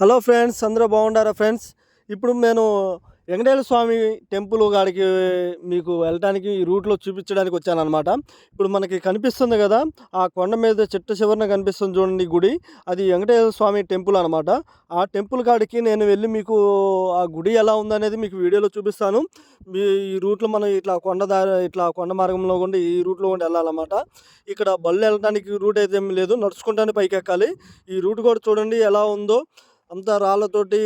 Hello friends అందరూ బాగుండారా friends? ఇప్పుడు నేను వెంకటేశ్వర స్వామి టెంపుల్ కాడికి మీకు వెళ్ళడానికి ఈ రూట్లో చూపించడానికి వచ్చానమాట ఇప్పుడు మనకి కనిపిస్తుంది కదా ఆ కొండ మీద చెట్టు చివరన కనిపిస్తుంది చూడండి గుడి. అది వెంకటేశ్వర స్వామి టెంపుల్ అనమాట ఆ టెంపుల్ కాడికి నేను వెళ్ళి మీకు ఆ గుడి ఎలా ఉందనేది మీకు వీడియోలో చూపిస్తాను. మీ ఈ రూట్లో మనం ఇట్లా కొండ దారి ఇట్లా కొండ మార్గంలో గుండా ఈ రూట్లో గుండా వెళ్ళాలన్నమాట. ఇక్కడ బళ్ళు వెళ్ళడానికి రూట్ అయితే ఏమి లేదు నడుచుకుంటానే పైకి ఎక్కాలి ఈ రూట్ కూడా చూడండి ఎలా ఉందో. అంతా రాళ్ళతోటి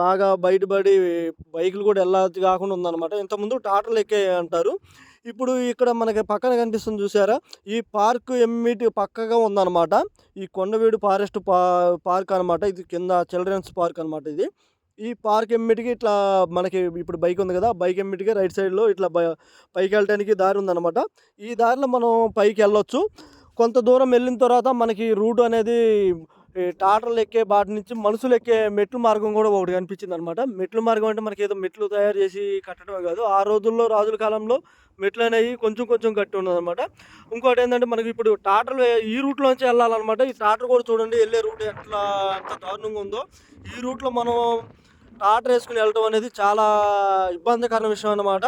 బాగా బయటపడి బైకులు కూడా వెళ్ళాల్సి కాకుండా ఉందన్నమాట. ఇంతకుముందు టాటర్లు ఎక్కే అంటారు. ఇప్పుడు ఇక్కడ మనకి పక్కన కనిపిస్తుంది చూసారా? ఈ పార్క్ ఎమ్మిటి పక్కగా ఉందన్నమాట. ఈ కొండవీడు ఫారెస్ట్ పా పార్క్ అనమాట ఇది కింద చిల్డ్రన్స్ పార్క్ అనమాట ఇది. ఈ పార్క్ ఎమ్మిటికి ఇట్లా మనకి ఇప్పుడు బైక్ ఉంది కదా బైక్ ఎమ్మిటికి రైట్ సైడ్లో ఇట్లా పైకి వెళ్ళడానికి దారి ఉందన్నమాట. ఈ దారిలో మనం పైకి వెళ్ళొచ్చు. కొంత దూరం వెళ్ళిన తర్వాత మనకి రూట్ అనేది టాటర్లు ఎక్కే బాటి నుంచి మనుషులు ఎక్కే మెట్లు మార్గం కూడా ఒకటి కనిపించింది అనమాట మెట్లు మార్గం అంటే మనకి ఏదో మెట్లు తయారు చేసి కట్టడమే కాదు. ఆ రోజుల్లో రాజుల కాలంలో మెట్లు అనేవి కొంచెం కొంచెం కట్టి ఉన్నదన్నమాట ఇంకోటి ఏంటంటే మనకి ఇప్పుడు టాటర్లు ఈ రూట్లోంచి వెళ్ళాలన్నమాట. ఈ టాటర్ కూడా చూడండి వెళ్ళే రూట్ ఎట్లా ఎంత దారుణంగా ఉందో. ఈ రూట్లో మనం టాటర్ వేసుకుని వెళ్ళటం అనేది చాలా ఇబ్బందికరమైన విషయం అన్నమాట.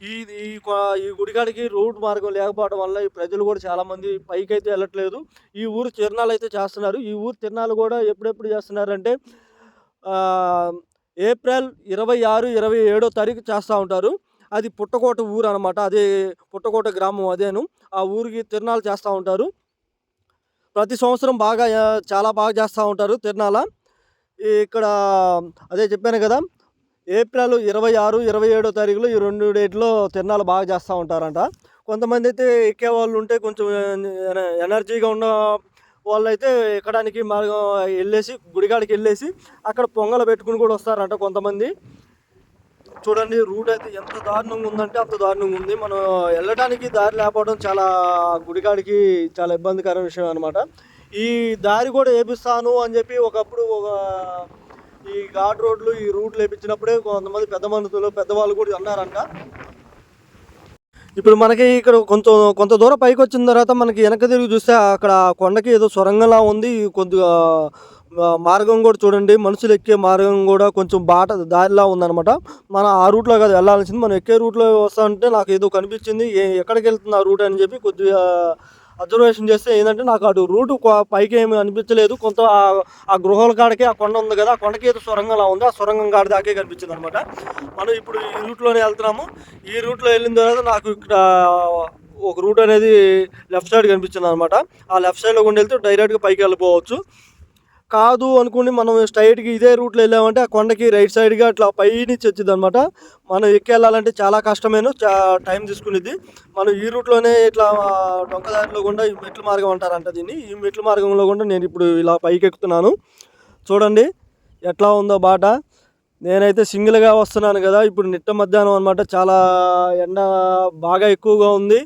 ఈ ఈ ఈ గుడికాడికి రోడ్ మార్గం లేకపోవడం వల్ల ఈ ప్రజలు కూడా చాలామంది పైకి అయితే వెళ్ళట్లేదు. ఈ ఊరు తిరణాలు అయితే చేస్తున్నారు. ఈ ఊరు తిరణాలు కూడా ఎప్పుడెప్పుడు చేస్తున్నారంటే ఏప్రిల్ ఇరవై ఆరు ఇరవై ఏడో తారీఖు చేస్తూ ఉంటారు. అది పుట్టకోట ఊరు అనమాట అదే పుట్టకోట గ్రామం అదేను. ఆ ఊరికి తిరణాలు చేస్తూ ఉంటారు. ప్రతి సంవత్సరం బాగా చాలా బాగా చేస్తూ ఉంటారు తిరణాల. ఇక్కడ అదే చెప్పాను కదా ఏప్రిల్ ఇరవై ఆరు ఇరవై ఏడో తారీఖులో ఈ రెండు డేట్లో తిరణాలు బాగా చేస్తూ ఉంటారంట. కొంతమంది అయితే ఎక్కే వాళ్ళు ఉంటే కొంచెం ఎన- ఎనర్జీగా ఉన్న వాళ్ళు అయితే ఎక్కడానికి మార్గం వెళ్ళేసి గుడికాడికి వెళ్ళేసి అక్కడ పొంగలు పెట్టుకుని కూడా వస్తారంట కొంతమంది. చూడండి రూట్ అయితే ఎంత దారుణంగా ఉందంటే అంత దారుణంగా ఉంది. మనం వెళ్ళడానికి దారి లేకపోవడం చాలా గుడికాడికి చాలా ఇబ్బందికర విషయం అనమాట ఈ దారి కూడా వేపిస్తాను అని చెప్పి ఒకప్పుడు ఒక ఈ ఘాట్ రోడ్లు ఈ రూట్లు వేపించినప్పుడే కొంతమంది పెద్ద మనుషులు పెద్దవాళ్ళు కూడా అన్నారంట. ఇప్పుడు మనకి ఇక్కడ కొంత కొంత దూరం పైకి వచ్చిన తర్వాత మనకి వెనక తిరిగి చూస్తే అక్కడ కొండకి ఏదో సొరంగంలా ఉంది. కొద్దిగా మార్గం కూడా చూడండి. మనుషులు ఎక్కే మార్గం కూడా కొంచెం బాట దారిలా ఉందన్నమాట. మనం ఆ రూట్లో కాదు వెళ్ళాల్సింది. మనం ఎక్కే రూట్లో వస్తుంటే నాకు ఏదో కనిపించింది. ఏ- ఎక్కడికి వెళ్తుంది ఆ రూట్ అని చెప్పి కొద్దిగా అబ్జర్వేషన్ చేస్తే ఏంటంటే నాకు అటు రూట్ పైకి ఏమి అనిపించలేదు. కొంత ఆ- గృహాల కాడికి ఆ కొండ ఉంది కదా ఆ కొండకి ఏదో సొరంగంలా ఉంది. ఆ సొరంగం కాడి దాకే కనిపించింది అనమాట మనం ఇప్పుడు ఈ రూట్లోనే వెళ్తున్నాము. ఈ రూట్లో వెళ్ళిన తర్వాత నాకు ఇక్కడ ఒక రూట్ అనేది లెఫ్ట్ సైడ్ కనిపించింది అనమాట ఆ లెఫ్ట్ సైడ్లో కొండ వెళ్తే డైరెక్ట్గా పైకి వెళ్ళిపోవచ్చు. కాదు అనుకుని మనం స్ట్రైట్కి ఇదే రూట్లో వెళ్ళామంటే ఆ కొండకి రైట్ సైడ్గా అట్లా పైనుంచి వచ్చింది అనమాట మనం ఎక్కి వెళ్ళాలంటే చాలా కష్టమేను చా టైం తీసుకునేది. మనం ఈ రూట్లోనే ఇట్లా డొంకదారిలో కూడా ఈ మెట్ల మార్గం అంటారంట దీన్ని. ఈ మెట్ల మార్గంలో కూడా నేను ఇప్పుడు ఇలా పైకి ఎక్కుతున్నాను చూడండి ఎట్లా ఉందో బాట. నేనైతే సింగిల్గా వస్తున్నాను కదా. ఇప్పుడు నిట్ట మధ్యాహ్నం అనమాట చాలా ఎండ బాగా ఎక్కువగా ఉంది.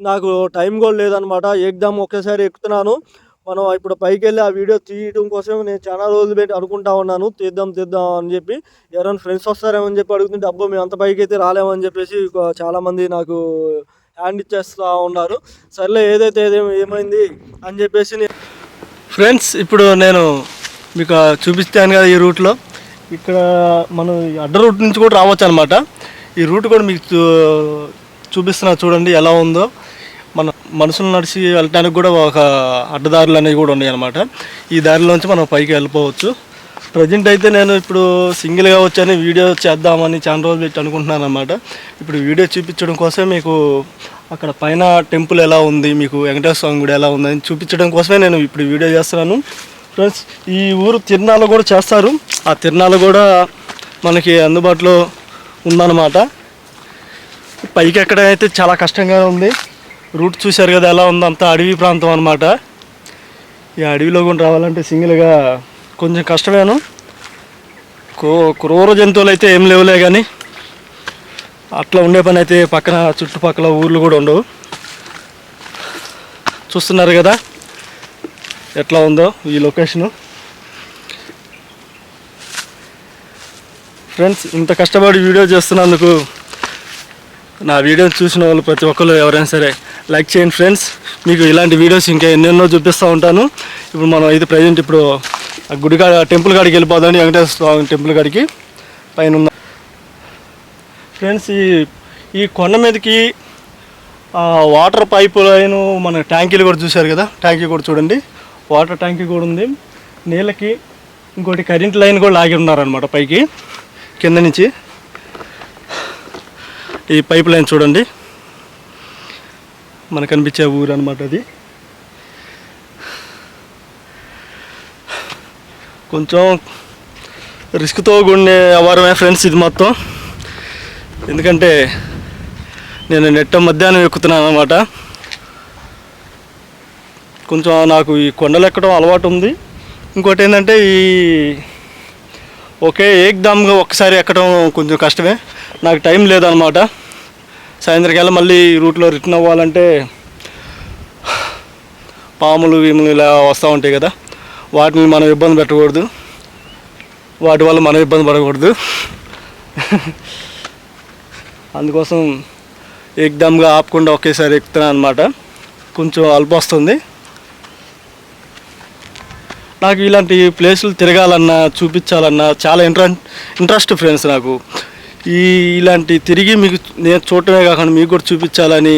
నాకు టైం కూడా లేదనమాట ఎగ్జామ్ ఒకేసారి ఎక్కుతున్నాను. మనం ఇప్పుడు పైకి వెళ్ళి ఆ వీడియో తీయడం కోసం నేను చాలా రోజులు పెట్టి అనుకుంటా ఉన్నాను. తీద్దాం తీద్దాం అని చెప్పి ఎవరైనా ఫ్రెండ్స్ వస్తారేమో అని చెప్పి అడుగుతుంటే అబ్బో మేము అంత పైకి అయితే రాలేమని చెప్పేసి చాలామంది నాకు హ్యాండ్ ఇచ్చేస్తూ ఉన్నారు. సర్లే ఏదైతే ఏదేమో ఏమైంది అని చెప్పేసి నేను ఫ్రెండ్స్ ఇప్పుడు నేను మీకు చూపిస్తాను కదా ఈ రూట్లో ఇక్కడ మనం ఈ అడ్డ రూట్ నుంచి కూడా రావచ్చు అనమాట ఈ రూట్ కూడా మీకు చూ- చూపిస్తున్నా చూడండి ఎలా ఉందో. మన మనుషులు నడిచి వెళ్ళటానికి కూడా ఒక అడ్డదారులు అనేవి కూడా ఉన్నాయి అనమాట ఈ దారిలోంచి మనం పైకి వెళ్ళిపోవచ్చు. ప్రజెంట్ అయితే నేను ఇప్పుడు సింగిల్గా వచ్చాను వీడియో చేద్దామని చాలా రోజులు పెట్టి అనుకుంటున్నాను అనమాట ఇప్పుడు వీడియో చూపించడం కోసం మీకు అక్కడ పైన టెంపుల్ ఎలా ఉంది మీకు వెంకటేశ్వర స్వామి గుడి ఎలా ఉందని చూపించడం కోసమే నేను ఇప్పుడు వీడియో చేస్తున్నాను. ఫ్రెండ్స్ ఈ ఊరు తిరునాళ్ళు కూడా చేస్తారు. ఆ తిరునాళ్ళు కూడా మనకి అందుబాటులో ఉందన్నమాట. పైకి ఎక్కడైతే అయితే చాలా కష్టంగా ఉంది. రూట్ చూశారు కదా ఎలా ఉందో. అడవి ప్రాంతం అనమాట ఈ అడవిలో కూడా రావాలంటే సింగిల్గా కొంచెం కష్టమేను. క్రూర జంతువులు అయితే ఏం లేవులే కానీ అట్లా ఉండే పని అయితే పక్కన చుట్టుపక్కల ఊర్లు కూడా ఉండవు. చూస్తున్నారు కదా ఎట్లా ఉందో ఈ లొకేషను. ఫ్రెండ్స్ ఇంత కష్టపడి వీడియో చేస్తున్నందుకు నా వీడియోని చూసిన వాళ్ళు ప్రతి ఒక్కరు ఎవరైనా సరే లైక్ చేయండి ఫ్రెండ్స్. మీకు ఇలాంటి వీడియోస్ ఇంకా ఎన్నెన్నో చూపిస్తూ ఉంటాను. ఇప్పుడు మనం ఇది ప్రజెంట్ ఇప్పుడు ఆ గుడి కాడ టెంపుల్ కాడికి వెళ్ళిపోదండి వెంకటేశ్వర స్వామి టెంపుల్ కాడికి పైన ఉన్న ఫ్రెండ్స్ ఈ ఈ కొండ మీదకి వాటర్ పైపు లైన్ మన ట్యాంకీలు కూడా చూశారు కదా? ట్యాంకీ కూడా చూడండి. వాటర్ ట్యాంకీ కూడా ఉంది. నీళ్ళకి ఇంకోటి కరెంట్ లైన్ కూడా లాగి ఉన్నారనమాట పైకి కింద నుంచి. ఈ పైప్ లైన్ చూడండి. మనకు కనిపించే ఊరు అనమాట అది. కొంచెం రిస్క్తో కూడిన అవారమే ఫ్రెండ్స్ ఇది మొత్తం. ఎందుకంటే నేను నెట్ట మధ్యాహ్నం ఎక్కుతున్నాను అనమాట కొంచెం నాకు ఈ కొండలు ఎక్కడం అలవాటు ఉంది. ఇంకోటి ఏంటంటే ఈ ఓకే ఏకదామ్గా ఒక్కసారి ఎక్కడం కొంచెం కష్టమే. నాకు టైం లేదనమాట. సాయంత్రకాలం మళ్ళీ రూట్లో రిటర్న్ అవ్వాలంటే పాములు వీములు ఇలా వస్తూ ఉంటాయి కదా. వాటిని మనం ఇబ్బంది పెట్టకూడదు. వాటి వల్ల మనం ఇబ్బంది పడకూడదు. అందుకోసం ఎగ్దమ్గా ఆపకుండా ఒకేసారి ఎక్కుతున్నాను అనమాట. కొంచెం అల్ప వస్తుంది నాకు ఇలాంటి ప్లేసులు తిరగాలన్నా చూపించాలన్నా చాలా ఇంట్ర ఇంట్రెస్ట్ ఫ్రెండ్స్ నాకు. ఈ ఇలాంటి తిరిగి మీకు నేను చూడటమే కాకుండా మీకు కూడా చూపించాలని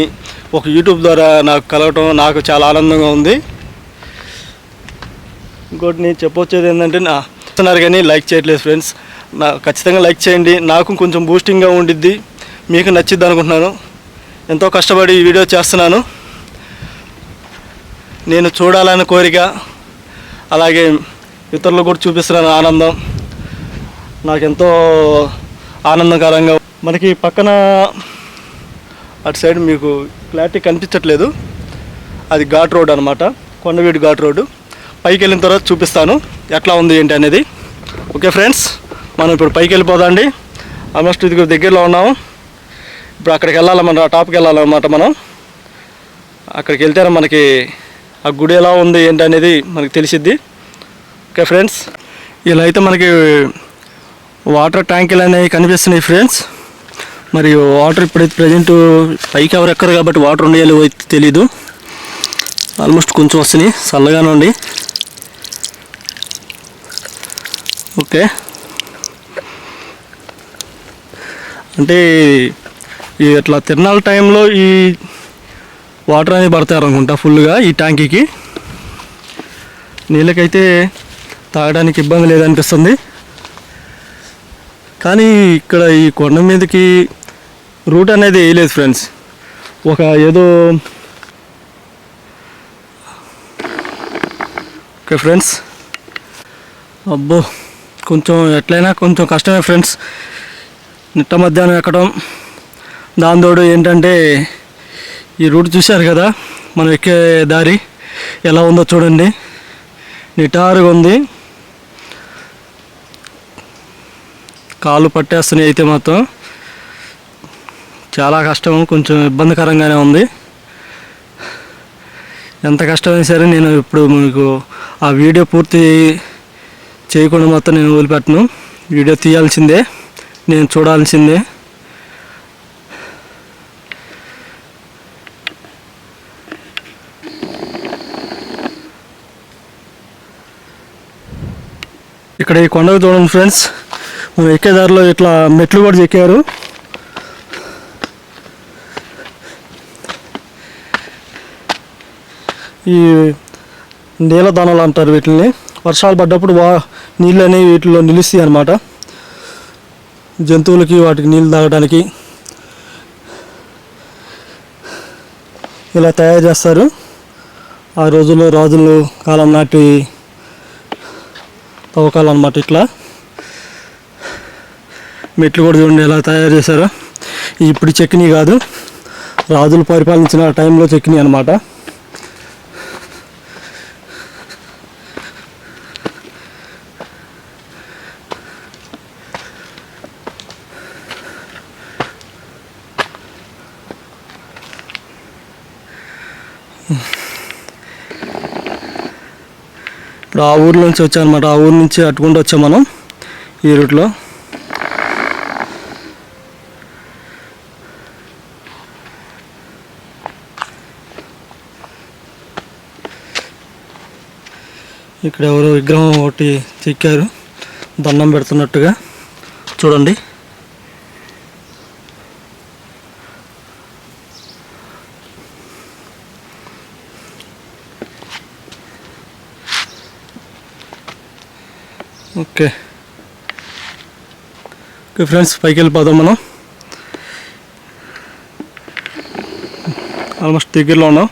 ఒక యూట్యూబ్ ద్వారా నాకు కలవటం నాకు చాలా ఆనందంగా ఉంది. ఇంకోటి నేను చెప్పొచ్చేది ఏంటంటే నా వస్తున్నారు కానీ లైక్ చేయట్లేదు ఫ్రెండ్స్. నా ఖచ్చితంగా లైక్ చేయండి. నాకు కొంచెం బూస్టింగ్గా ఉండిద్ది. మీకు నచ్చిద్ది అనుకుంటున్నాను. ఎంతో కష్టపడి ఈ వీడియో చేస్తున్నాను. నేను చూడాలని కోరిక అలాగే ఇతరులు కూడా చూపిస్తున్న ఆనందం. నాకెంతో ఆనందకరంగా మనకి పక్కన అటు సైడ్ మీకు క్లారిటీ కనిపించట్లేదు. అది ఘాట్ రోడ్ అనమాట కొండవీడు ఘాట్ రోడ్డు. పైకి వెళ్ళిన తర్వాత చూపిస్తాను. ఎట్లా ఉంది ఏంటి అనేది. ఓకే ఫ్రెండ్స్ మనం ఇప్పుడు పైకి వెళ్ళిపోదండి ఆల్మోస్ట్ ఇది దగ్గరలో ఉన్నాము ఇప్పుడు అక్కడికి వెళ్ళాలన్నమాట ఆ టాప్కి వెళ్ళాలన్నమాట మనం. అక్కడికి వెళ్తేనే మనకి ఆ గుడి ఎలా ఉంది ఏంటి అనేది మనకి తెలిసిద్ది. ఓకే ఫ్రెండ్స్ ఇలా అయితే మనకి వాటర్ ట్యాంకులు అనేవి కనిపిస్తున్నాయి ఫ్రెండ్స్ మరి వాటర్ ఇప్పుడైతే ప్రజెంట్ పైకి ఎవరు ఎక్కరు కాబట్టి వాటర్ ఉండేయాలి అయితే తెలీదు. ఆల్మోస్ట్ కొంచెం వస్తున్నాయి చల్లగానే ఉండి ఓకే అంటే ఈ ఇట్లా తిరణాల టైంలో ఈ వాటర్ అనేది పడతారు అనుకుంటా ఫుల్గా ఈ ట్యాంకీకి. నీళ్ళకైతే తాగడానికి ఇబ్బంది లేదనిపిస్తుంది. కానీ ఇక్కడ ఈ కొండ మీదకి రూట్ అనేది వేయలేదు ఫ్రెండ్స్. ఒక ఏదో ఓకే ఫ్రెండ్స్. అబ్బో కొంచెం ఎట్లయినా కొంచెం కష్టమే ఫ్రెండ్స్. నిట్ట మధ్యాహ్నం ఎక్కడం. దాని తోడు ఏంటంటే ఈ రూట్ చూశారు కదా? మనం ఎక్కే దారి ఎలా ఉందో చూడండి. నిటారుగా ఉంది. కాళ్ళు పట్టేస్తున్నాయి అయితే మాత్రం. చాలా కష్టం కొంచెం ఇబ్బందికరంగానే ఉంది. ఎంత కష్టమైనా సరే నేను ఇప్పుడు మీకు ఆ వీడియో పూర్తి చేయకుండా మొత్తం నేను వదిలిపెట్టను. వీడియో తీయాల్సిందే. నేను చూడాల్సిందే. ఇక్కడ ఈ కొండకు చూడండి ఫ్రెండ్స్. మనం ఎక్కే దారిలో ఇట్లా మెట్లు కూడా ఎక్కారు ఈ నీలదానాలు అంటారు వీటిని వర్షాలు పడ్డప్పుడు వా నీళ్ళు అనేవి వీటిలో నిలుస్తాయి అన్నమాట. జంతువులకి వాటికి నీళ్ళు తాగడానికి ఇలా తయారు చేస్తారు. ఆ రోజుల్లో రాజులు కాలం నాటి తవ్వకాలు అనమాట ఇట్లా. మెట్లు కూడా చూడండి ఎలా తయారు చేశారో. ఇప్పుడు చెక్కిని కాదు రాజులు పరిపాలించిన టైంలో చెక్కిని అనమాట ఇప్పుడు ఆ ఊర్లో నుంచి వచ్చామన్నమాట ఆ ఊరు నుంచి అట్టుకుంటూ వచ్చాం మనం. ఈ రూట్లో ఇక్కడ ఎవరో విగ్రహం ఒకటి చెక్కారు. దండం పెడుతున్నట్టుగా. చూడండి. ఓకే. ఓకే ఫ్రెండ్స్ పైకి వెళ్ళిపోదాం మనం. ఆల్మోస్ట్ దగ్గరలో ఉన్నాం.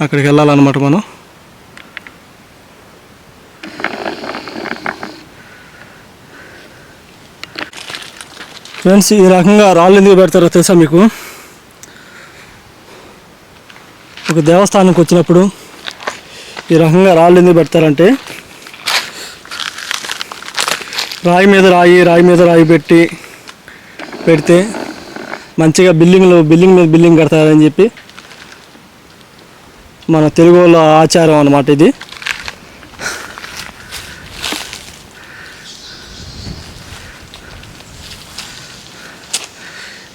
అక్కడికి వెళ్ళాలన్నమాట మనం. ఫ్రెండ్స్ ఈ రకంగా రాళ్ళు ఎందుకు పెడతారో తెలుసా మీకు? ఒక దేవస్థానంకి వచ్చినప్పుడు ఈ రకంగా రాళ్ళు ఎందుకు పెడతారంటే రాయి మీద రాయి రాయి మీద రాయి పెట్టి పెడితే మంచిగా బిల్డింగ్లు బిల్డింగ్ మీద బిల్డింగ్ కడతారని చెప్పి మన తెలుగు వాళ్ళ ఆచారం అన్నమాట ఇది.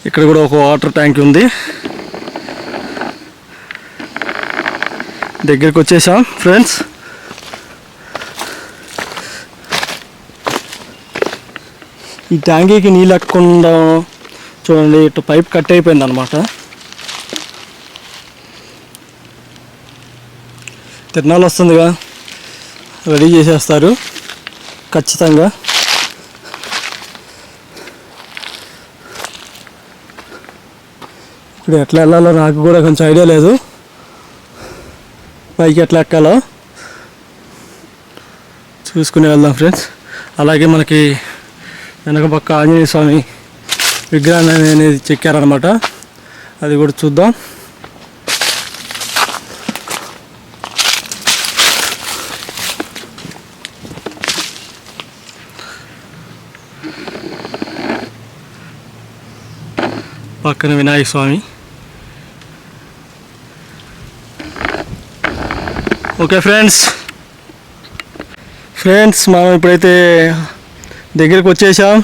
ఇక్కడ కూడా ఒక వాటర్ ట్యాంక్ ఉంది. దగ్గరికి వచ్చేసాం ఫ్రెండ్స్ ఈ ట్యాంకీకి నీళ్ళు ఎక్కకుండా చూడండి ఇటు పైప్ కట్ అయిపోయింది అనమాట తిరణాలు వస్తుందిగా రెడీ చేసేస్తారు ఖచ్చితంగా. ఇప్పుడు ఎట్లా వెళ్ళాలో నాకు కూడా కొంచెం ఐడియా లేదు. పైకి ఎట్లా ఎక్కాలో చూసుకుని వెళ్దాం ఫ్రెండ్స్. అలాగే మనకి వెనక పక్క ఆంజనేయ స్వామి విగ్రహాన్ని అనేది చెక్కారనమాట అది కూడా చూద్దాం. పక్కన Vinayaka Swami. Okay friends. Friends మనం ఇప్పుడైతే దగ్గరికి వచ్చేసాం.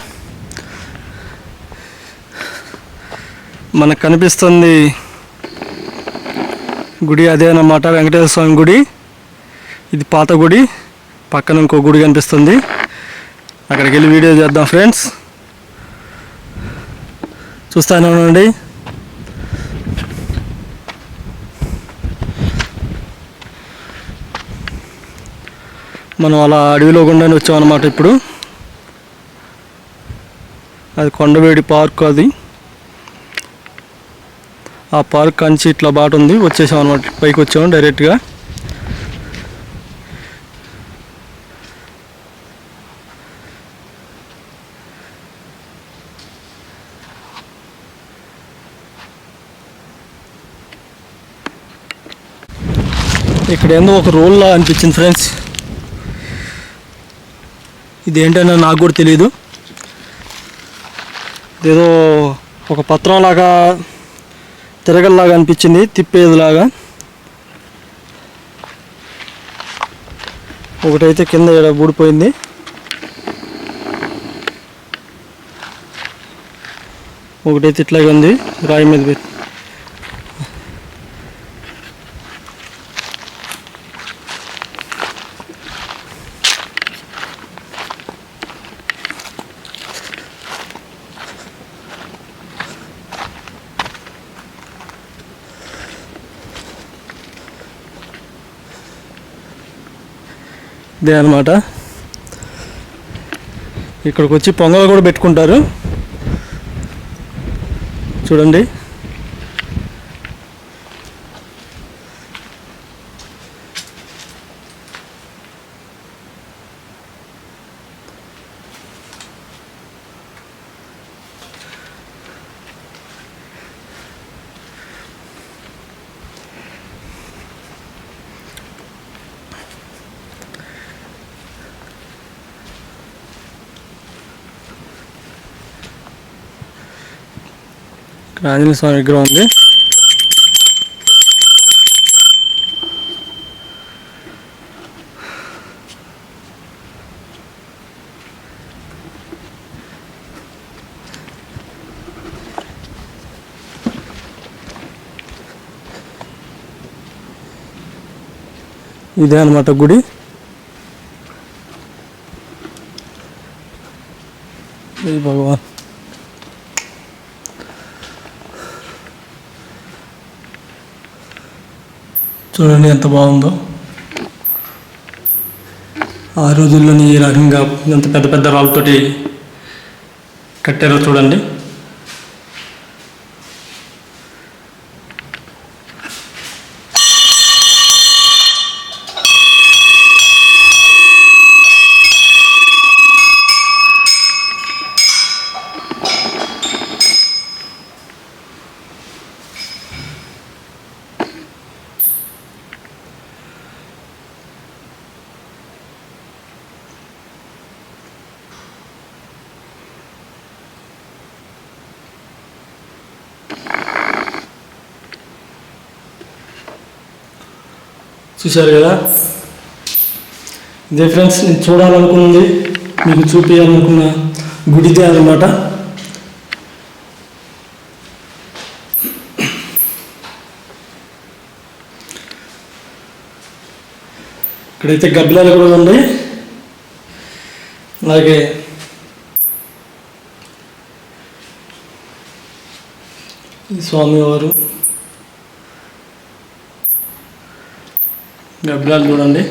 మనకు కనిపిస్తుంది గుడి అదే అన్నమాట వెంకటేశ్వర స్వామి గుడి. ఇది పాత గుడి పక్కన ఇంకో గుడి కనిపిస్తుంది. అక్కడికి వెళ్ళి వీడియో చేద్దాం ఫ్రెండ్స్. చూస్తానే ఉండండి. మనం అలా అడవిలో గుండానే వచ్చామన్నమాట ఇప్పుడు. అది కొండవేడి పార్క్ అది. ఆ పార్క్ కంచి ఇట్లా బాట ఉంది వచ్చేసాం అనమాట పైకి వచ్చాము డైరెక్ట్గా. ఇక్కడ ఏందో ఒక రోల్లా అనిపించింది ఫ్రెండ్స్. ఇది ఏంటన్నా నాకు కూడా తెలియదు ఏదో ఒక పత్రం లాగా తిరగల్లాగా అనిపించింది తిప్పేదిలాగా. ఒకటైతే కింద ఇక్కడ ఊడిపోయింది. ఒకటైతే ఇట్లాగే ఉంది రాయి మీద పెట్టి. ఇదే అనమాట ఇక్కడికి వచ్చి పొంగలు కూడా పెట్టుకుంటారు. చూడండి. ఆంజనేయ స్వామి విగ్రహం ఉంది. ఇదే అనమాట గుడి జై భగవాన్ చూడండి ఎంత బాగుందో. ఆ రోజుల్లోని ఈ రకంగా ఎంత పెద్ద పెద్ద రాళ్ళతోటి కట్టారో చూడండి. చూశారు కదా? ఇదే ఫ్రెండ్స్ నేను చూడాలనుకున్నది మీకు చూపించాలనుకున్న గుడిదే అనమాట ఇక్కడైతే గబ్బిలాలు కూడా ఉంది అలాగే స్వామివారు. గబ్బిలాలు చూడండి.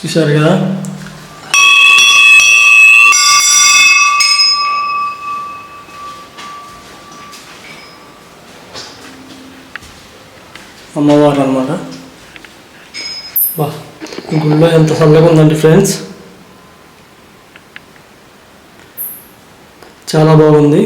చూశారు కదా? అమ్మవారు అనమాట బా ఈ ఎంత చల్లగా ఉందండి ఫ్రెండ్స్. చాలా బాగుంది.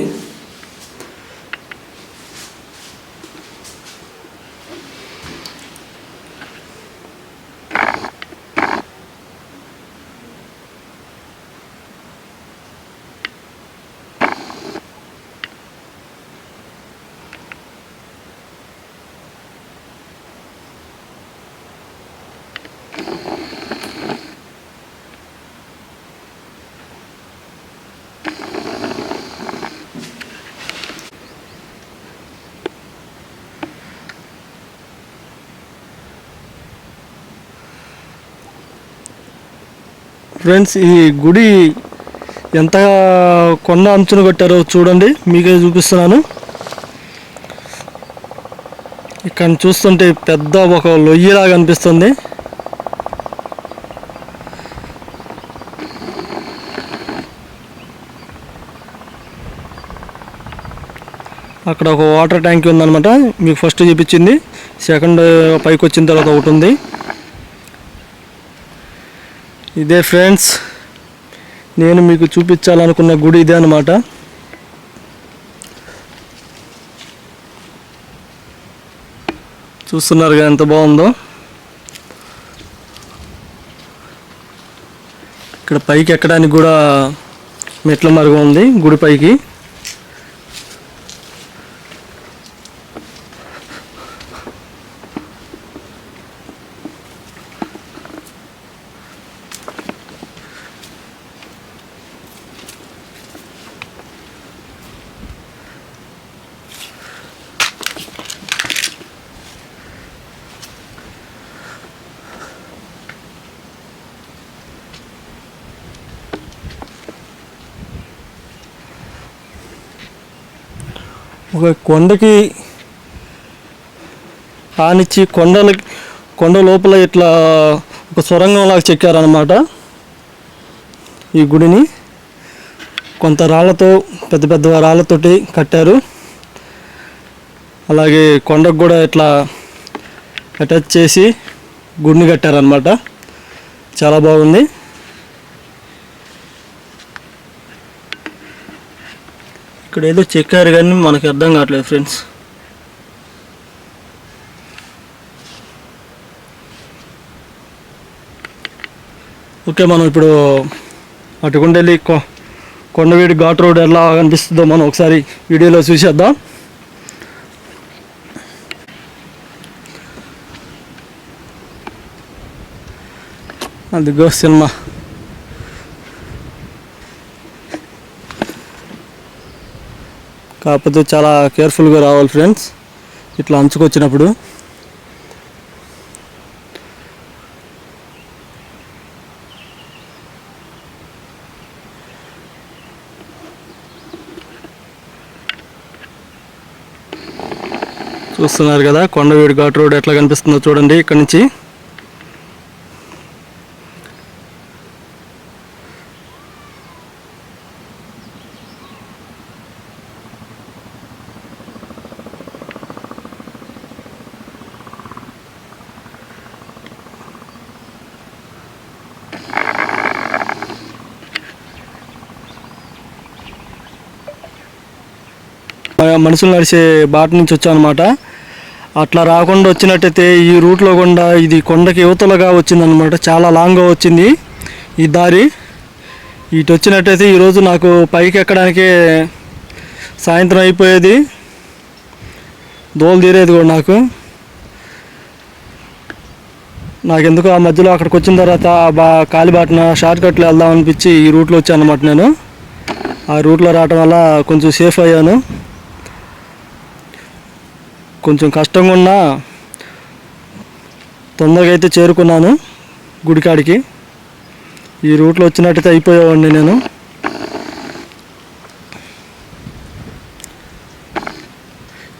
ఫ్రెండ్స్ ఈ గుడి ఎంత కొండ అంచున కట్టారో చూడండి. మీకే చూపిస్తున్నాను. ఇక్కడ చూస్తుంటే పెద్ద ఒక లొయ్యిలాగా అనిపిస్తుంది అక్కడ ఒక వాటర్ ట్యాంక్ ఉందన్నమాట. మీకు ఫస్ట్ చూపించింది. సెకండ్ పైకి వచ్చిన తర్వాత ఒకటి ఉంది. ఇదే ఫ్రెండ్స్ నేను మీకు చూపించాలనుకున్న గుడి ఇదే అనమాట చూస్తున్నారు కదా ఎంత బాగుందో. ఇక్కడ పైకి ఎక్కడానికి కూడా మెట్ల మార్గం ఉంది గుడి పైకి. ఒక కొండకి ఆనిచ్చి కొండలకి కొండ లోపల ఇట్లా ఒక సొరంగం లాగా చెక్కారనమాట ఈ గుడిని కొంత రాళ్ళతో పెద్ద పెద్ద రాళ్ళతోటి కట్టారు. అలాగే కొండకు కూడా ఇట్లా అటాచ్ చేసి గుడిని కట్టారనమాట చాలా బాగుంది. ఇక్కడ ఏదో చెక్కారు కానీ మనకి అర్థం కావట్లేదు ఫ్రెండ్స్. ఓకే మనం ఇప్పుడు అటుకుండెళ్ళి కొ కొండవీడి ఘాట్ రోడ్ ఎలా కనిపిస్తుందో మనం ఒకసారి వీడియోలో చూసేద్దాం. అదిగో సినిమా. కాకపోతే చాలా కేర్ఫుల్గా రావాలి ఫ్రెండ్స్ ఇట్లా అంచుకొచ్చినప్పుడు. చూస్తున్నారు కదా కొండవీడు ఘాట్ రోడ్ ఎట్లా కనిపిస్తుందో చూడండి ఇక్కడ నుంచి. మనుషులు నడిచే బాట నుంచి వచ్చానమాట అట్లా రాకుండా వచ్చినట్టయితే ఈ రూట్లో గుండా ఇది కొండకి యువతలుగా వచ్చిందనమాట చాలా లాంగ్గా వచ్చింది ఈ దారి. ఇటు వచ్చినట్టయితే ఈరోజు నాకు పైకి ఎక్కడానికే సాయంత్రం అయిపోయేది. దోలు తీరేది కూడా నాకు. నాకెందుకు ఆ మధ్యలో అక్కడికి వచ్చిన తర్వాత బా కాలిబాటిన షార్ట్ కట్లో వెళ్దాం అనిపించి ఈ రూట్లో వచ్చాను అనమాట నేను. ఆ రూట్లో రావటం వల్ల కొంచెం సేఫ్ అయ్యాను. కొంచెం కష్టంగా ఉన్నా తొందరగా అయితే చేరుకున్నాను గుడికాడికి. ఈ రూట్లో వచ్చినట్టయితే అయిపోయేవాడిని నేను.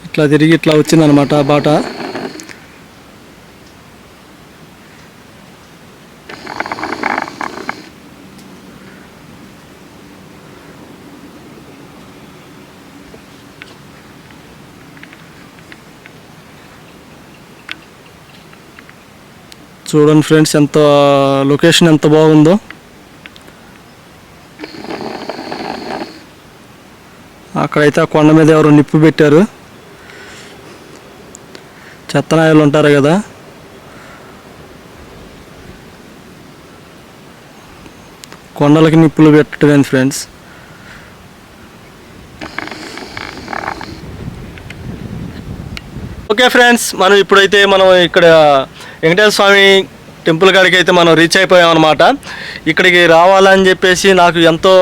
ఇట్లా తిరిగి ఇట్లా వచ్చిందనమాట బాట. చూడండి ఫ్రెండ్స్ ఎంత లొకేషన్ ఎంత బాగుందో. అక్కడైతే ఆ కొండ మీద ఎవరు నిప్పు పెట్టారు. చెత్తనాయలు ఉంటారు కదా. కొండలకి నిప్పులు పెట్టడం ఫ్రెండ్స్. ఓకే ఫ్రెండ్స్ మనం ఇప్పుడైతే మనం ఇక్కడ వెంకటేశ్వర స్వామి టెంపుల్ కాడికి అయితే మనం రీచ్ అయిపోయాం అనమాట ఇక్కడికి రావాలని చెప్పేసి నాకు ఎంతో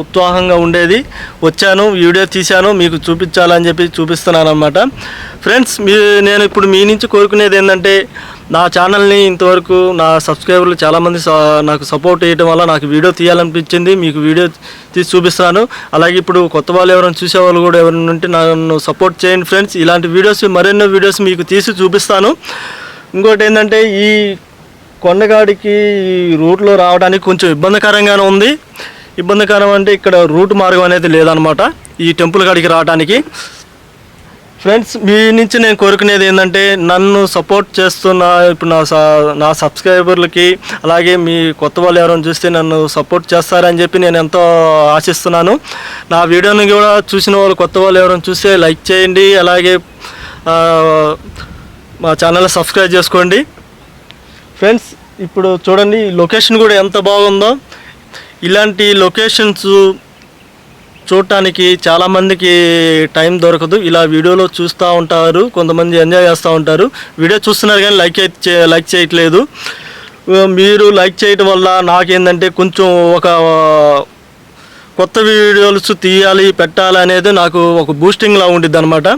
ఉత్సాహంగా ఉండేది. వచ్చాను వీడియో తీశాను మీకు చూపించాలని చెప్పి చూపిస్తున్నాను అనమాట ఫ్రెండ్స్ మీ నేను ఇప్పుడు మీ నుంచి కోరుకునేది ఏంటంటే నా ఛానల్ని ఇంతవరకు నా సబ్స్క్రైబర్లు చాలామంది నాకు సపోర్ట్ చేయడం వల్ల నాకు వీడియో తీయాలనిపించింది. మీకు వీడియో తీసి చూపిస్తాను అలాగే ఇప్పుడు కొత్త వాళ్ళు ఎవరైనా చూసేవాళ్ళు కూడా ఎవరైనా ఉంటే నన్ను సపోర్ట్ చేయండి ఫ్రెండ్స్. ఇలాంటి వీడియోస్ మరెన్నో వీడియోస్ మీకు తీసి చూపిస్తాను. ఇంకోటి ఏంటంటే ఈ కొండగాడికి ఈ రూట్లో రావడానికి కొంచెం ఇబ్బందికరంగానే ఉంది. ఇబ్బందికరం అంటే ఇక్కడ రూట్ మార్గం అనేది లేదనమాట. ఈ టెంపుల్ కాడికి రావడానికి. ఫ్రెండ్స్ మీ నుంచి నేను కోరుకునేది ఏంటంటే నన్ను సపోర్ట్ చేస్తున్న ఇప్పుడు నా స- నా సబ్స్క్రైబర్లకి అలాగే మీ కొత్త వాళ్ళు ఎవరైనా చూస్తే నన్ను సపోర్ట్ చేస్తారని చెప్పి నేను ఎంతో ఆశిస్తున్నాను. నా వీడియోని కూడా చూసిన వాళ్ళు కొత్త వాళ్ళు ఎవరైనా చూస్తే లైక్ చేయండి. అలాగే మా ఛానల్ సబ్స్క్రైబ్ చేసుకోండి. ఫ్రెండ్స్ ఇప్పుడు చూడండి లొకేషన్ కూడా ఎంత బాగుందో. ఇలాంటి లొకేషన్స్ చూడటానికి చాలామందికి టైం దొరకదు. ఇలా వీడియోలో చూస్తూ ఉంటారు కొంతమంది ఎంజాయ్ చేస్తూ ఉంటారు. వీడియో చూస్తున్నారు కానీ లైక్ అయితే లైక్ చేయట్లేదు. మీరు లైక్ చేయటం వల్ల నాకేంటంటే కొంచెం ఒక కొత్త వీడియోస్ తీయాలి పెట్టాలి అనేది నాకు ఒక బూస్టింగ్లా ఉండిద్ది అనమాట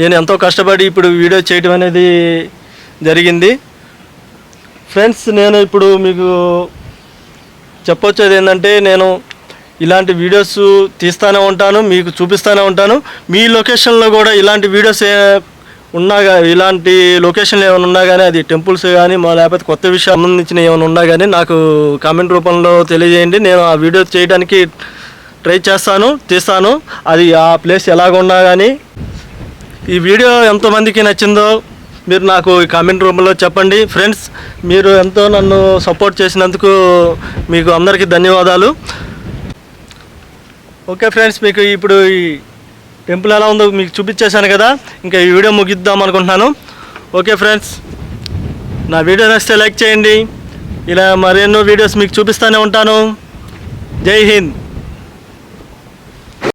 నేను ఎంతో కష్టపడి ఇప్పుడు వీడియో చేయడం అనేది జరిగింది. ఫ్రెండ్స్ నేను ఇప్పుడు మీకు చెప్పొచ్చేది ఏంటంటే నేను ఇలాంటి వీడియోస్ తీస్తూనే ఉంటాను మీకు చూపిస్తూనే ఉంటాను. మీ లొకేషన్లో కూడా ఇలాంటి వీడియోస్ ఉన్నా ఇలాంటి లొకేషన్లు ఏమైనా ఉన్నా కానీ అది టెంపుల్స్ కానీ మా లేకపోతే కొత్త విషయం సంబంధించిన ఏమైనా ఉన్నా కానీ నాకు కామెంట్ రూపంలో తెలియజేయండి. నేను ఆ వీడియో చేయడానికి ట్రై చేస్తాను తీస్తాను. అది ఆ ప్లేస్ ఎలాగున్నా కానీ ఈ వీడియో ఎంతమందికి నచ్చిందో మీరు నాకు ఈ కామెంట్ రూపంలో చెప్పండి. ఫ్రెండ్స్ మీరు ఎంతో నన్ను సపోర్ట్ చేసినందుకు మీకు అందరికీ ధన్యవాదాలు. ఓకే ఫ్రెండ్స్ మీకు ఇప్పుడు ఈ టెంపుల్ ఎలా ఉందో మీకు చూపించేశాను కదా. ఇంకా ఈ వీడియో ముగిద్దాం అనుకుంటున్నాను. ఓకే ఫ్రెండ్స్ నా వీడియో నచ్చితే లైక్ చేయండి. ఇలా మరెన్నో వీడియోస్ మీకు చూపిస్తూనే ఉంటాను. జై హింద్.